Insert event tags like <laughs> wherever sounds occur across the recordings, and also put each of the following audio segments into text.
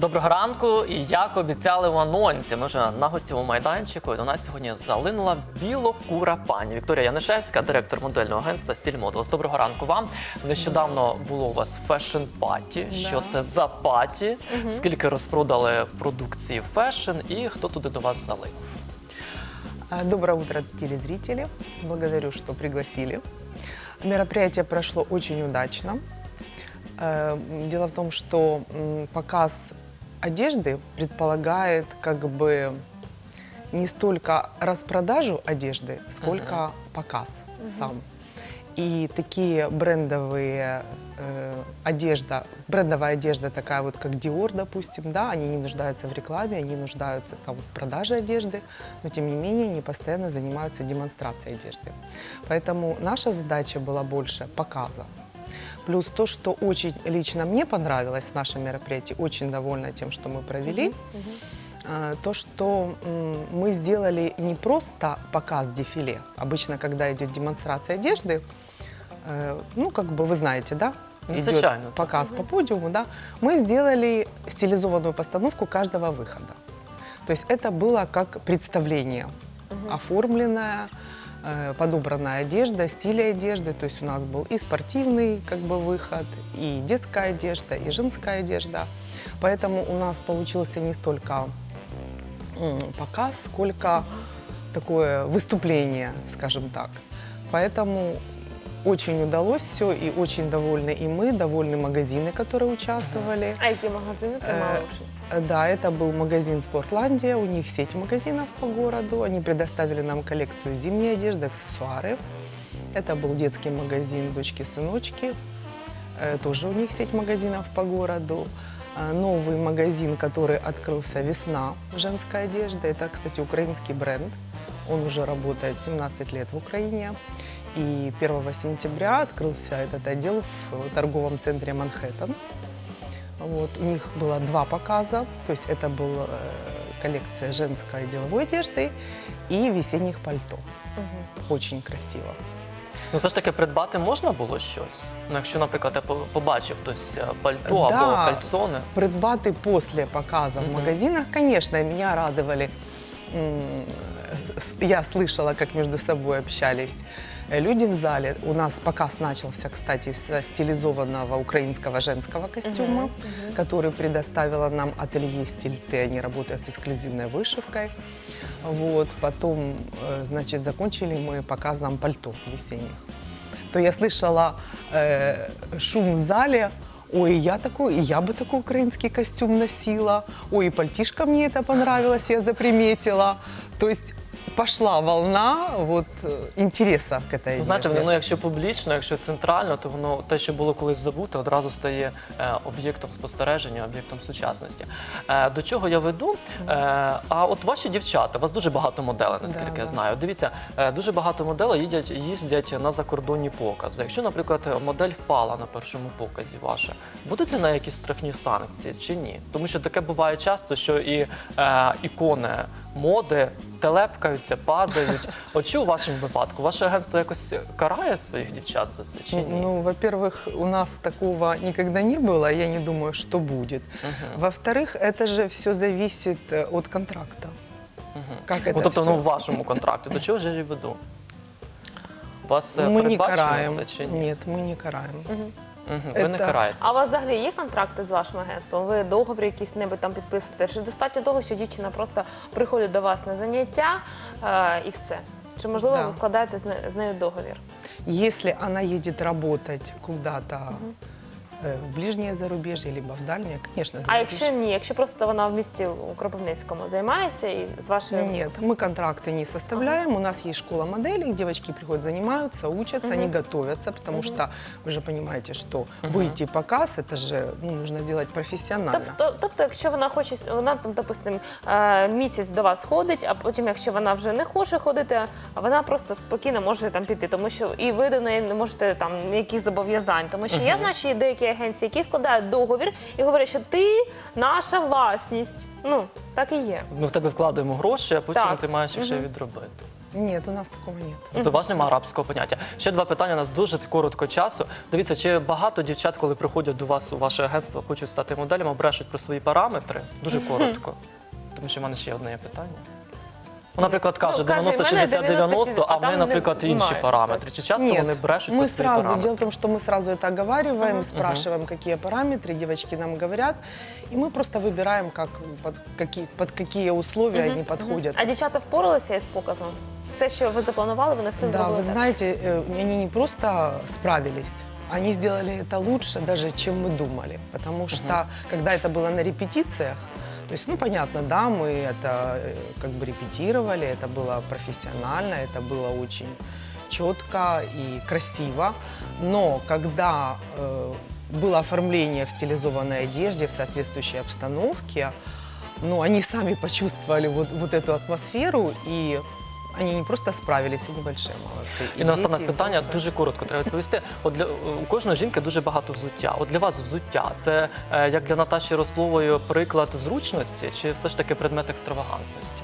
Доброго ранку, і як обіцяли в анонсі, ми вже на гостєвому майданчику. І до нас сьогодні залинула білокура пані Вікторія Янишевська, директор модельного агентства Стіль Модулс. Доброго ранку вам. Нещодавно було у вас фешн паті. Що це за паті? Скільки розпродали продукції фешн і хто туди до вас залинув? А, Доброе утро, телезрители. Благодарю, что пригласили. Мероприятие прошло очень удачно. Э, Дело в том, что показ одежды предполагает как бы не столько распродажу одежды, сколько показ сам. И такие брендовые э, одежда, брендовая одежда такая вот, как Dior, допустим, да, они не нуждаются в рекламе, они нуждаются там в продаже одежды, но тем не менее они постоянно занимаются демонстрацией одежды. Поэтому наша задача была больше показа. Плюс то, что очень лично мне понравилось в нашем мероприятии, очень довольна тем, что мы провели, а, то, что мы сделали не просто показ дефиле. Обычно, когда идет демонстрация одежды, э, ну, как бы вы знаете, да? Ну, идет случайно, показ по подиуму, да? Мы сделали стилизованную постановку каждого выхода. То есть это было как представление, оформленное, э, подобранная одежда, стиль одежды. То есть у нас был и спортивный как бы выход, и детская одежда, и женская одежда. Поэтому у нас получился не столько показ, сколько такое выступление, скажем так. Поэтому очень удалось все, и очень довольны и мы, довольны магазины, которые участвовали. А які магазини приймали Е, участь? Э, Да, это был магазин «Спортландия». У них сеть магазинов по городу. Они предоставили нам коллекцию зимней одежды, аксессуары. Это был детский магазин «Дочки-сыночки». Э, Тоже у них сеть магазинов по городу. А, Новый магазин, который открылся «Весна» женской одежды. Это, кстати, украинский бренд. Он уже работает 17 лет в Украине. И 1 сентября открылся этот отдел в торговом центре «Манхэттен». Вот, у них было два показа, то есть это была э, коллекция женской деловой одежды и весенних пальто. Очень красиво. Ну, все ж таки, придбати можна було щось? Ну, якщо, наприклад, я по- побачив хтось е, пальто Да. або кальцони. Придбаты после показа в магазинах, конечно, меня радовали. М, с- Я слышала, как между собой общались э, люди в зале. У нас показ начался, кстати, с стилизованного украинского женского костюма, который предоставила нам ателье «Стиль Т». Они работают с эксклюзивной вышивкой. Вот. Потом, э, значит, закончили мы показом пальто весенних. То я слышала э, шум в зале. Ой, я такой, и я бы такой украинский костюм носила. Ой, и пальтишка мне это понравилось, я заприметила. То есть пошла волна вот э, интереса к этой Ну, знаєте, одежде. воно якщо публічно, якщо центрально, то воно те, що було колись забуте, одразу стає е, об'єктом спостереження, об'єктом сучасності. Е, до чого я веду? Е, а от ваші дівчата, у вас дуже багато моделей, наскільки Да, я да. знаю. Дивіться, е, дуже багато моделей їздять, їздять на закордонні покази. Якщо, наприклад, модель впала на першому показі ваша, будуть ли на якісь штрафні санкції чи ні? Тому що таке буває часто, що і е, ікони моди телепкаються, падають. <laughs> От що у вашому випадку? Ваше агентство якось карає своїх дівчат за це чи ні? Ну, во-первых, у нас такого никогда не было, я не думаю, что будет. Во-вторых, это же все зависит э, от контракта. Как это ну, тобто, всё? ну, в вашому контракті. До чого ж я веду? Вас е, мы не передбачено караем. це чи ні? Нет, мы не караем. Мгм, Ви не Это- караєте. А у вас взагалі є контракти з вашим агентством? Ви договір якісь небудь там підписуєте? Чи достатньо того, що дівчина просто приходить до вас на заняття е, і все? Чи можливо Да. ви вкладаєте з, не- з нею договір? Если она едет работать куда-то в ближнее зарубежье, либо в дальнее, конечно, А зарубежье. якщо ні, якщо просто вона в місті у Кропивницькому займається і з вашою Нет, мы контракты не составляем. У нас есть школа моделей, девочки приходят, занимаются, учатся, они готовятся, потому что вы же понимаете, что выйти в показ, это же ну, нужно сделать профессионально. Тобто, тобто, якщо вона хоче, вона там, допустим, е, місяць до вас ходить, а потім, якщо вона вже не хоче ходити, а вона просто спокійно може там піти, тому що і ви до неї не можете там якісь зобов'язань. Тому що я знаю, що є деякі агенції, які вкладають договір і говорять, що ти наша власність. Ну так і є. Ми в тебе вкладаємо гроші, а потім Так. ти маєш їх ще відробити. Нет, у нас такого нет. Тобто у вас немає арабського поняття. Ще два питання. У нас дуже коротко часу. Дивіться, чи багато дівчат, коли приходять до вас у ваше агентство, хочуть стати моделями, брешуть про свої параметри? Дуже коротко. Тому що в мене ще одне є питання. Ну, Наприклад, каже Ну, каже, 90, в мене 60, 90, а 90, в мене, а там наприклад, інші немає. параметри. Чи часто Нет, вони брешуть мы про свої сразу, параметри? дело в том, что мы сразу это оговариваем, спрашиваем, какие параметры, девочки нам говорят, и мы просто выбираем, как, под, какие, под какие условия они подходят. А дівчата впоралися із показом? Все, що ви запланували, вони все Да, зробили вы так? знаете, э, они не просто справились, они сделали это лучше даже, чем мы думали. Потому что, когда это было на репетициях, то есть, ну, понятно, да, мы это э, как бы репетировали, это было профессионально, это было очень четко и красиво. Но когда э, было оформление в стилизованной одежде, в соответствующей обстановке, ну, они сами почувствовали вот, вот эту атмосферу, и они не просто справились, они большие молодцы. І наостанок дети, и питання взрослые. дуже коротко треба відповісти. От для у кожної жінки дуже багато взуття. От для вас взуття це е, як для Наташі Рослової приклад зручності, чи все ж таки предмет екстравагантності?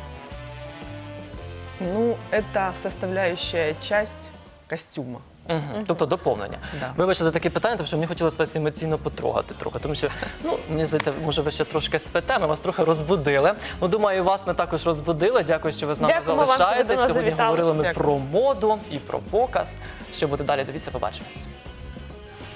Ну, это составляющая часть костюма. Угу. Тобто доповнення. Да. Вибачте за такі питання, тому що мені хотілося вас емоційно потрогати трохи. Тому що, ну, мені здається, може, ви ще трошки спите, ми вас трохи розбудили. Ну, думаю, і вас ми також розбудили. Дякую, що ви з нами Дякуємо вам, що ви до залишаєтесь. нас Сьогодні завітали. говорили ми Дякую. про моду і про показ. Що буде далі? Дивіться, побачимось.